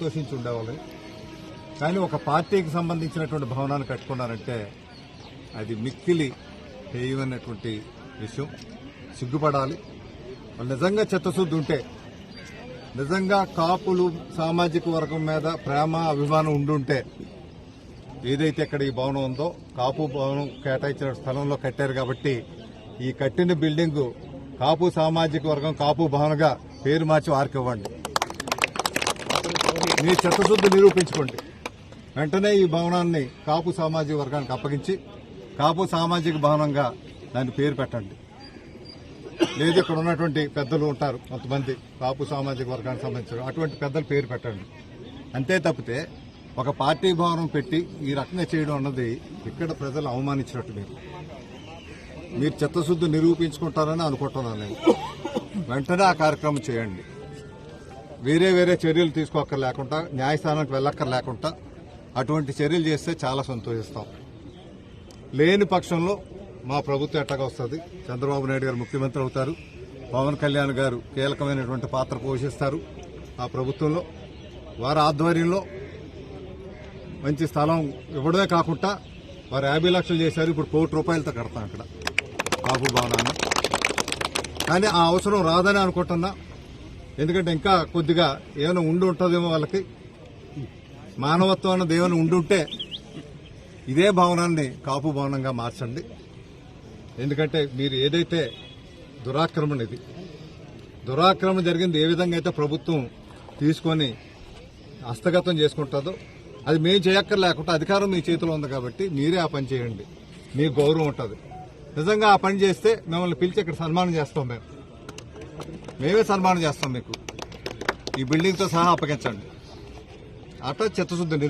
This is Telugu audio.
సంతోషించి ఉండేవాళ్ళు కానీ ఒక పార్టీకి సంబంధించినటువంటి భవనాన్ని కట్టుకున్నారంటే అది మిక్కిలి హేయమైనటువంటి విషయం. సిగ్గుపడాలి. వాళ్ళు నిజంగా చిత్తశుద్ధి ఉంటే నిజంగా కాపులు సామాజిక వర్గం మీద ప్రేమ అభిమానం ఉండుంటే ఏదైతే ఇక్కడ ఈ భవనం ఉందో కాపు భవనం కేటాయించిన స్థలంలో కట్టారు కాబట్టి ఈ కట్టిన బిల్డింగ్ కాపు సామాజిక వర్గం కాపు భవనగా పేరు మార్చి వారికి ఇవ్వండి. మీ చిత్తశుద్ధి నిరూపించుకోండి. వెంటనే ఈ భవనాన్ని కాపు సామాజిక వర్గానికి అప్పగించి కాపు సామాజిక భవనంగా దాని పేరు పెట్టండి. లేదు ఇక్కడ ఉన్నటువంటి పెద్దలు ఉంటారు కొంతమంది కాపు సామాజిక వర్గానికి సంబంధించిన అటువంటి పెద్దలు పేరు పెట్టండి. అంతే తప్పితే ఒక పార్టీ భవనం పెట్టి ఈ రకంగా చేయడం అన్నది ఇక్కడ ప్రజలు అవమానించినట్టు మీరు మీరు చిత్తశుద్ధి నిరూపించుకుంటారని అనుకుంటున్నాను నేను. వెంటనే ఆ కార్యక్రమం చేయండి. వేరే వేరే చర్యలు తీసుకోక్కర్ లేకుండా న్యాయస్థానానికి వెళ్ళక్కర్ లేకుండా అటువంటి చర్యలు చేస్తే చాలా సంతోషిస్తాం. లేని పక్షంలో మా ప్రభుత్వం ఎట్టగా వస్తుంది. చంద్రబాబు నాయుడు గారు ముఖ్యమంత్రి అవుతారు. పవన్ కళ్యాణ్ గారు కీలకమైనటువంటి పాత్ర పోషిస్తారు ఆ ప్రభుత్వంలో. వారి ఆధ్వర్యంలో మంచి స్థలం ఇవ్వడమే కాకుండా వారు యాభై లక్షలు చేశారు. ఇప్పుడు కోటి రూపాయలతో కడతాం అక్కడ బాబు భవనాన్ని. కానీ ఆ అవసరం రాదని అనుకుంటున్నా. ఎందుకంటే ఇంకా కొద్దిగా ఏమైనా ఉండి ఉంటుందేమో వాళ్ళకి. మానవత్వం అన్నది ఏమైనా ఉండుంటే ఇదే భవనాన్ని కాపు భవనంగా మార్చండి. ఎందుకంటే మీరు ఏదైతే దురాక్రమణ ఇది దురాక్రమణ జరిగింది ఏ విధంగా అయితే ప్రభుత్వం తీసుకొని హస్తగతం చేసుకుంటుందో అది మేము చేయక్కర్ లేకుండా అధికారం మీ చేతిలో ఉంది కాబట్టి మీరే ఆ పని చేయండి. మీకు గౌరవం ఉంటుంది. నిజంగా ఆ పని చేస్తే మిమ్మల్ని పిలిచి ఇక్కడ సన్మానం చేస్తాం మేము. మేమే సన్మానం చేస్తాం మీకు. ఈ బిల్డింగ్తో సహా అప్పగించండి. అట్లా చిత్తశుద్ధి